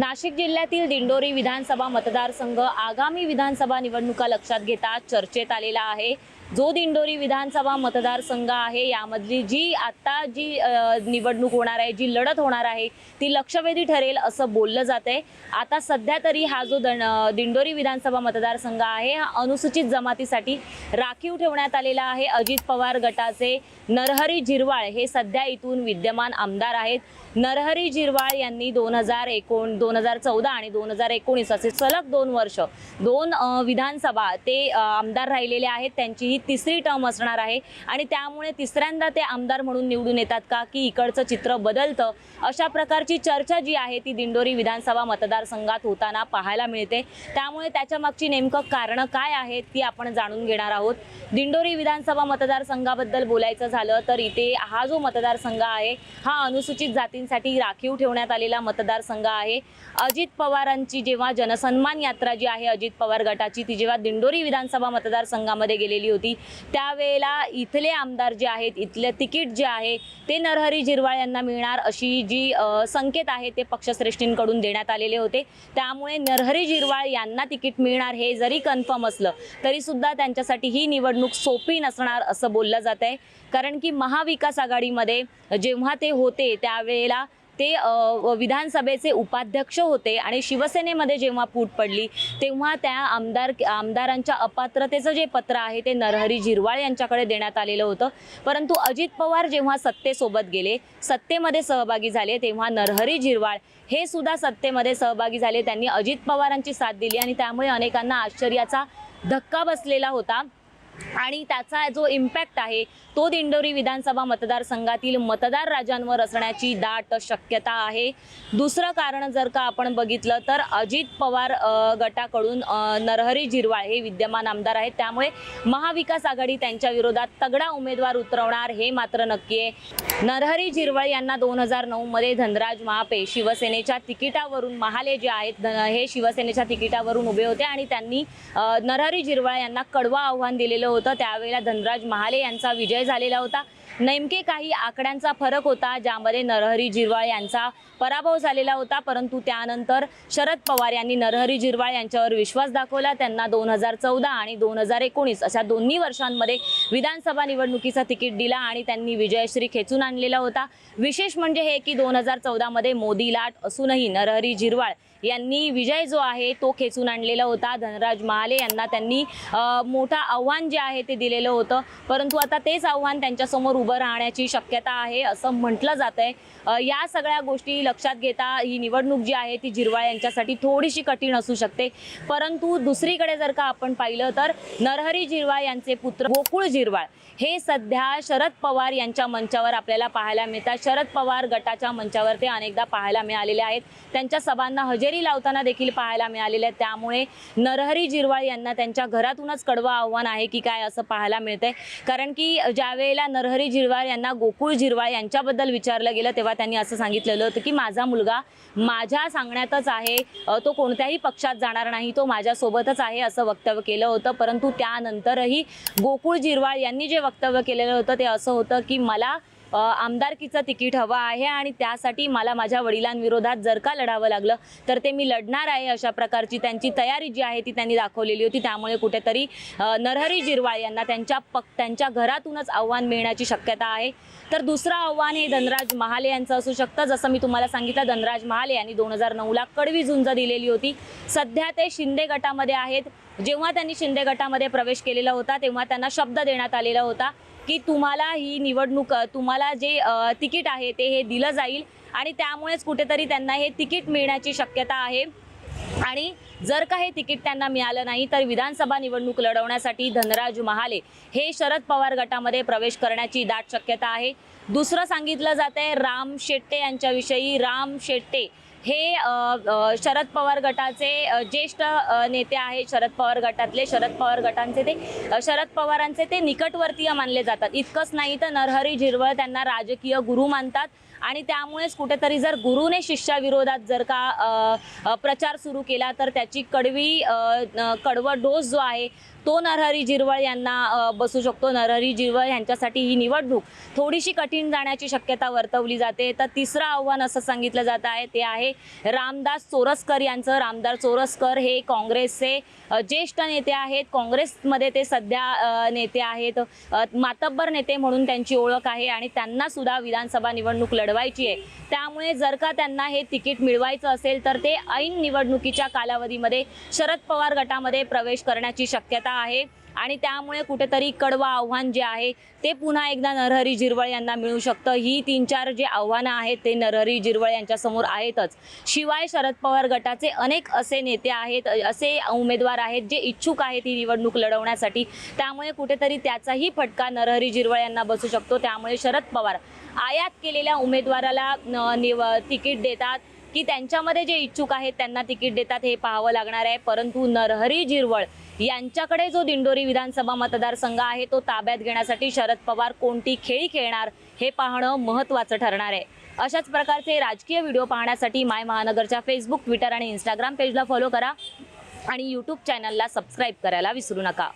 नाशिक जिल्ह्यातील दिंडोरी विधानसभा मतदारसंघ आगामी विधानसभा निवडणुका लक्षात घेता चर्चेत आलेला आहे. जो दिंडोरी विधानसभा मतदारसंघ आहे यामधली जी आत्ता जी निवडणूक होणार आहे जी लढत होणार आहे ती लक्षवेधी ठरेल असं बोललं जात आहे आता सध्या तरी हा जो दण दिंडोरी विधानसभा मतदारसंघ आहे हा अनुसूचित जमातीसाठी राखीव ठेवण्यात आलेला आहे. अजित पवार गटाचे नरहरी झिरवाळ हे सध्या इथून विद्यमान आमदार आहेत. नरहरी झिरवाळ यांनी दोन हजार एकोण दोन हजार चौदा आणि दोन हजार एकोणीस असे सलग दोन वर्ष दोन विधानसभा ते आमदार राहिलेले आहेत. त्यांचीही तिसरी टर्म असणार आहे. आणि त्यामुळे तिसऱ्यांदा ते आमदार म्हणून निवडून येतात का? की इकडचं चित्र बदलतं? अशा प्रकारची चर्चा जी आहे ती दिंडोरी विधानसभा मतदारसंघात होताना पाहायला मिळते. त्यामुळे त्याच्या मागची नेमकं कारणं काय आहेत ती आपण जाणून घेणार आहोत. दिंडोरी विधानसभा मतदारसंघाबद्दल बोलायचं झालं तर इथे हा जो मतदारसंघ आहे हा अनुसूचित जातींसाठी राखीव ठेवण्यात आलेला मतदारसंघ आहे. अजित पवारांची जेव्हा जनसन्मान यात्रा जी आहे अजित पवार गटाची ती जेव्हा दिंडोरी विधानसभा मतदारसंघामध्ये गेलेली होती त्यावेळेला इथले आमदार जे आहेत इथले तिकीट जे आहे ते नरहरी झिरवाळ यांना मिळणार अशी जी संकेत आहे ते पक्षश्रेष्ठींकडून देण्यात आलेले होते. त्यामुळे नरहरी झिरवाळ यांना तिकीट मिळणार हे जरी कन्फर्म असलं तरी सुद्धा त्यांच्यासाठी ही निवडणूक सोपी नसणार असं बोललं जात आहे कारण की महाविकास आघाडीमध्ये जेव्हा ते होते त्यावेळेला ते विधानसभेचे उपाध्यक्ष होते आणि शिवसेनेमध्ये जेव्हा फूट पडली तेव्हा त्या आमदार आमदारांच्या अपात्रतेचं जे पत्र आहे ते नरहरी झिरवाळ यांच्याकडे देण्यात आलेलं होतं. परंतु अजित पवार जेव्हा सत्तेसोबत गेले सत्तेमध्ये सहभागी झाले तेव्हा नरहरी झिरवाळ हे सुद्धा सत्तेमध्ये सहभागी झाले. त्यांनी अजित पवारांची साथ दिली आणि त्यामुळे अनेकांना आश्चर्याचा धक्का बसलेला होता. आणि त्याचा जो इम्पॅक्ट आहे तो दिंडोरी विधानसभा मतदारसंघातील मतदार राजांवर असण्याची दाट शक्यता आहे. दुसरं कारण जर का आपण बघितलं तर अजित पवार गटाकडून नरहरी झिरवाळ हे विद्यमान आमदार आहेत. त्यामुळे महाविकास आघाडी त्यांच्या विरोधात तगडा उमेदवार उतरवणार हे मात्र नक्की आहे. नरहरी झिरवाळ यांना दोन हजार नऊमध्ये धनराज महापे शिवसेनेच्या तिकिटावरून महाले जे आहेत हे शिवसेनेच्या तिकिटावरून उभे होते आणि त्यांनी नरहरी झिरवाळ यांना कडवा आव्हान दिलेलं होतं. त्यावेळेला धनराज महाले यांचा विजय झालेला होता. नेमके काही आकड्यांचा फरक होता ज्यामध्ये नरहरी झिरवाळ यांचा पराभव झालेला होता परंतु त्यानंतर शरद पवार यांनी नरहरी झिरवाळ यांच्यावर विश्वास दाखवला. त्यांना दोन हजार चौदा आणि दोन हजार एकोणीस अशा दोन्ही वर्षांमध्ये विधानसभा निवडणुकीचा तिकीट दिला आणि त्यांनी विजयश्री खेचून आणलेला होता. विशेष म्हणजे हे की दोन हजार चौदामध्ये मोदी लाट असूनही नरहरी झिरवाळ यांनी विजय जो आहे तो खेचून आणलेला होता. धनराज महाले यांना त्यांनी मोठं आव्हान जे आहे ते दिलेलं होतं. परंतु आता तेच आव्हान त्यांच्यासमोर उभं राहण्याची शक्यता आहे असं म्हटलं जात आहे या सगळ्या गोष्टी लक्षात घेता ही निवडणूक जी आहे ती जिरवाळ यांच्यासाठी थोडीशी कठीण असू शकते. परंतु दुसरीकडे जर का आपण पाहिलं तर नरहरी जिरवाळ यांचे पुत्र गोकुळ जिरवाळ हे सध्या शरद पवार यांच्या मंचावर आपल्याला पाहायला मिळतात. शरद पवार गटाच्या मंचावर ते अनेकदा पाहायला मिळालेले आहेत. त्यांच्या सभांना हजेरी लावताना देखील पाहायला मिळालेले आहेत. त्यामुळे नरहरी जिरवाळ यांना त्यांच्या घरातूनच कडवं आव्हान आहे की काय असं पाहायला मिळतंय. कारण की ज्या वेळेला नरहरी झिरवाळ यांना गोकुळ झिरवाळ यांच्याबद्दल विचारलं गेलं तेव्हा त्यांनी असं सांगितलेलं होतं की माझा मुलगा माझ्या सांगण्यातच आहे तो कोणत्याही पक्षात जाणार नाही तो माझ्यासोबतच आहे असं वक्तव्य केलं होतं. परंतु त्यानंतरही गोकुळ झिरवाळ यांनी जे वक्तव्य केलेलं होतं ते असं होतं की मला आमदारकीचं तिकीट हवं आहे आणि त्यासाठी मला माझ्या वडिलांविरोधात जर का लढावं लागलं तर ते मी लढणार आहे अशा प्रकारची त्यांची तयारी जी आहे ती त्यांनी दाखवलेली होती. त्यामुळे कुठेतरी नरहरी जिरवाळ यांना त्यांच्या पक त्यांच्या घरातूनच आव्हान मिळण्याची शक्यता आहे. तर दुसरं आव्हान हे धनराज महाले यांचं असू शकतं. जसं मी तुम्हाला सांगितलं धनराज महाले यांनी दोन हजार नऊला कडवी झुंज दिलेली होती. सध्या ते शिंदे गटामध्ये आहेत. जेव्हा त्यांनी शिंदे गटामध्ये प्रवेश केलेला होता तेव्हा त्यांना शब्द देण्यात आलेला होता. की तुम्हाला ही निवडणूक तुम्हाला जे तिकीट आहे ते हे दिलं जाईल आणि त्यामुळेच कुठेतरी त्यांना हे तिकीट मिळण्याची शक्यता आहे. आणि जर का हे तिकीट त्यांना मिळालं नाही तर विधानसभा निवडणूक लढवण्यासाठी धनराज महाले हे शरद पवार गटामध्ये प्रवेश करण्याची दाट शक्यता आहे. दुसरं सांगितलं जात आहे राम शेट्टे यांच्याविषयी. राम शेट्टे हे शरद पवार गटाचे ज्येष्ठ नेते आहेत शरद पवार गटातले. शरद पवार गटांचे ते शरद पवारांचे ते निकटवर्तीय मानले जातात. इतकंच नाही तर नरहरी झिरवळ त्यांना राजकीय गुरु मानतात. आणि त्यामुळेच कुठेतरी जर गुरुने शिष्याविरोधात जर का प्रचार सुरू केला तर त्याची कडवी कडवा डोस जो आहे तो नरहरी जिरवळ यांना बसू शकतो. नरहरी जिरवळ यांच्यासाठी ही निवडणूक थोडीशी कठीण जाण्याची शक्यता वर्तवली जाते. तर तिसरं आव्हान असं सांगितलं जात आहे ते आहे रामदास चोरसकर यांचं. रामदास चोरसकर हे काँग्रेसचे ज्येष्ठ नेते आहेत. काँग्रेसमध्ये ते सध्या नेते आहेत. मातब्बर नेते म्हणून त्यांची ओळख आहे आणि त्यांनासुद्धा विधानसभा निवडणूक लढ लढवायची आहे. त्यामुळे जर का त्यांना हे तिकीट मिळवायचं असेल तर ते ऐन निवडणुकीच्या कालावधीमध्ये शरद पवार गटामध्ये प्रवेश करण्याची शक्यता आहे. आणि त्यामुळे कुठेतरी कडवं आव्हान जे आहे ते पुन्हा एकदा नरहरी जिरवळ यांना मिळू शकतं. ही तीन चार जे आव्हानं आहेत ते नरहरी जिरवळ यांच्यासमोर आहेतच. शिवाय शरद पवार गटाचे अनेक असे नेते आहेत असे उमेदवार आहेत जे इच्छुक आहेत ही निवडणूक लढवण्यासाठी. त्यामुळे कुठेतरी त्याचाही फटका नरहरी जिरवळ यांना बसू शकतो. त्यामुळे शरद पवार आयात केलेल्या उमेदवाराला निव तिकीट देतात. की त्यांच्यामध्ये जे इच्छुक आहेत त्यांना तिकीट देतात हे पाहावं लागणार आहे. परंतु नरहरी जिरवळ यांच्याकडे जो दिंडोरी विधानसभा मतदारसंघ आहे तो ताब्यात घेण्यासाठी शरद पवार कोणती खेळी खेळणार हे पाहणं महत्त्वाचं ठरणार आहे. अशाच प्रकारचे राजकीय व्हिडिओ पाहण्यासाठी माय महानगरच्या फेसबुक ट्विटर आणि इंस्टाग्राम पेजला फॉलो करा आणि यूट्यूब चॅनलला सबस्क्राईब करायला विसरू नका.